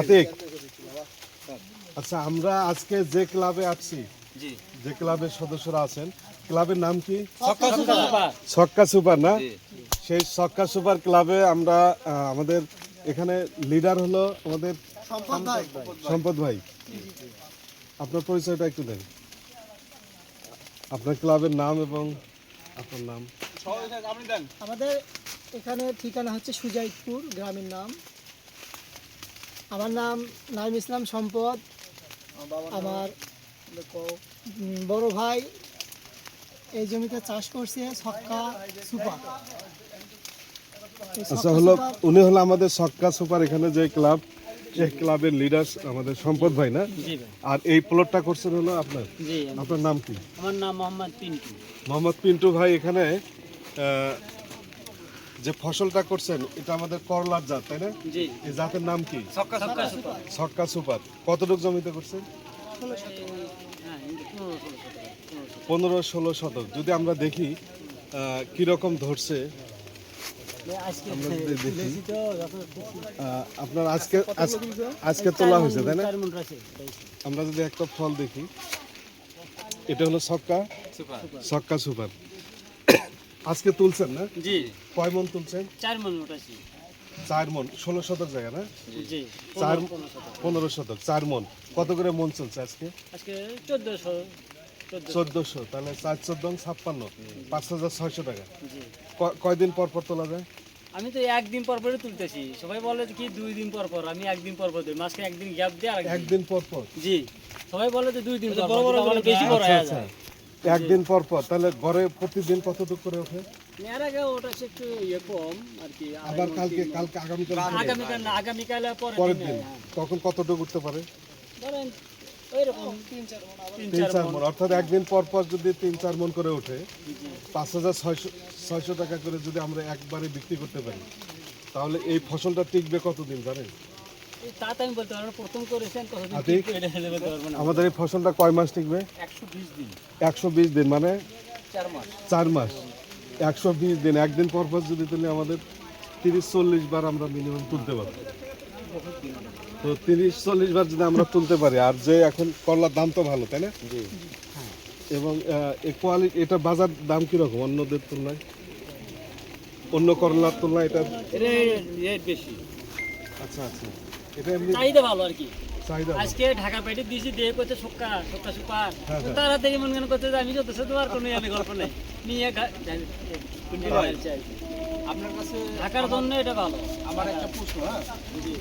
আতিক। আচ্ছা আমরা আজকে যে ক্লাবে আছি যে ক্লাবের সদস্যরা আছেন ক্লাবের নাম কি? সক্কা সুপার। না? সেই সক্কা সুপার ক্লাবে আমরা আমাদের এখানে লিডার হলো আমাদের সম্পদ ভাই। আপনার পরিচয়টা একটু দেন। আপনার ক্লাবের নাম এবং আপনার নাম। আমাদের এখানে ঠিকানা হচ্ছে সুজাইতপুর গ্রামের নাম। আমার নাম নাইম ইসলাম সম্পদ। আমার বড় ভাই এই জমিতে চাষ করছে ছক্কা সুপার। আচ্ছা হলো উনি হলো আমাদের সক্কা সুপার এখানে যে ক্লাব সেই ক্লাবের লিডার আমাদের সম্পদ ভাই না? আর এই প্লটটা করছেন হলো আপনার? আপনার নাম কি? আমার নাম মোহাম্মদ পিন্টু। মোহাম্মদ পিন্টু ভাই এখানে যে ফসলটা করছেন এটা আমাদের করলার জাত তাই না? এই জাতের নাম কি? সক্কা সক্কা সুপার। কতটুকু জমিতে করছেন? হ্যাঁ পনেরো ষোলো শতক। যদি আমরা দেখি কীরকম ধরছে? আপনার আজকে আজ- আজকে তোলা হয়েছে তাই না? আমরা যদি একটা ফল দেখি এটা হলো ছক্কা সুপার। ছক্কা সুপার। আজকে তুলছেন না? জি। কয় মন তুলছেন? চার মন উঠাছি চার মন ষোলো শতক জায়গা না? জি। চার পনেরো- শতক। চার মন। কত করে মন চলছে আজকে? আজকে চোদ্দশো চোদ্দশো। তাহলে চার চোদ্দ ছাপ্পান্ন পাঁচ হাজার ছয়শো টাকা। কয়দিন পর পর তোলা যায়? আমি তো একদিন পর পরে তুলতেছি। সবাই বলে যে কি দুই দিন পর পর? আমি একদিন পর পর দিই। মাঝখানে একদিন গ্যাপ দিয়ে আর একদিন পর পর? জি। সবাই বলে যে দুই দিন পর পর। বেশি বড় হয়ে যায়। একদিন পর পর তাহলে ঘরে প্রতিদিন কতটুকু করে ওঠে? এর আগে ওটা একটু ইয়ে কম আর কি আবার কালকে কালকে আগামীকাল আগামীকাল না আগামীকাল পরের দিন হ্যাঁ। তখন কতটুকু উঠতে পারে? ধরেন তিন চার মন অর্থাৎ একদিন পর পর যদি তিন চার মন করে ওঠে পাঁচ হাজার ছয়শো ছয়শো টাকা করে যদি আমরা একবারে বিক্রি করতে পারি তাহলে এই ফসলটা টিকবে কতদিন জানেন? আমাদের এই ফসলটা কয় মাস টিকবে? একশো বিশ দিন। মানে? চার মাস। একশো বিশ দিন একদিন পর পর যদি তুলে আমাদের তিরিশ চল্লিশ বার আমরা মিনিমাম তুলতে পারব। তো তিরিশ চল্লিশ বার যদি আমরা তুলতে পারি আর যে এখন করলার দাম তো ভালো তাই না? এবং কোয়ালিটি এটা বাজার দাম কীরকম? অন্যদের তুলনায়? অন্য করলার তুলনায় এটা এটা বেশি। আচ্ছা আচ্ছা। এটা এমনি চাহিদা ভালো আর কি। চাহিদা আজকে ঢাকা পেটে দিয়েছি দিয়ে করছে সক্কা সক্কা সুপার হ্যাঁ, হ্যাঁ। তাড়াতাড়ি মনে করেন করতে যে আমি যত আর কোনো আমি গল্প নেই। নিয়ে। আপনার কাছে ঢাকার জন্য এটা ভালো। আমার একটা প্রশ্ন হ্যাঁ? জি।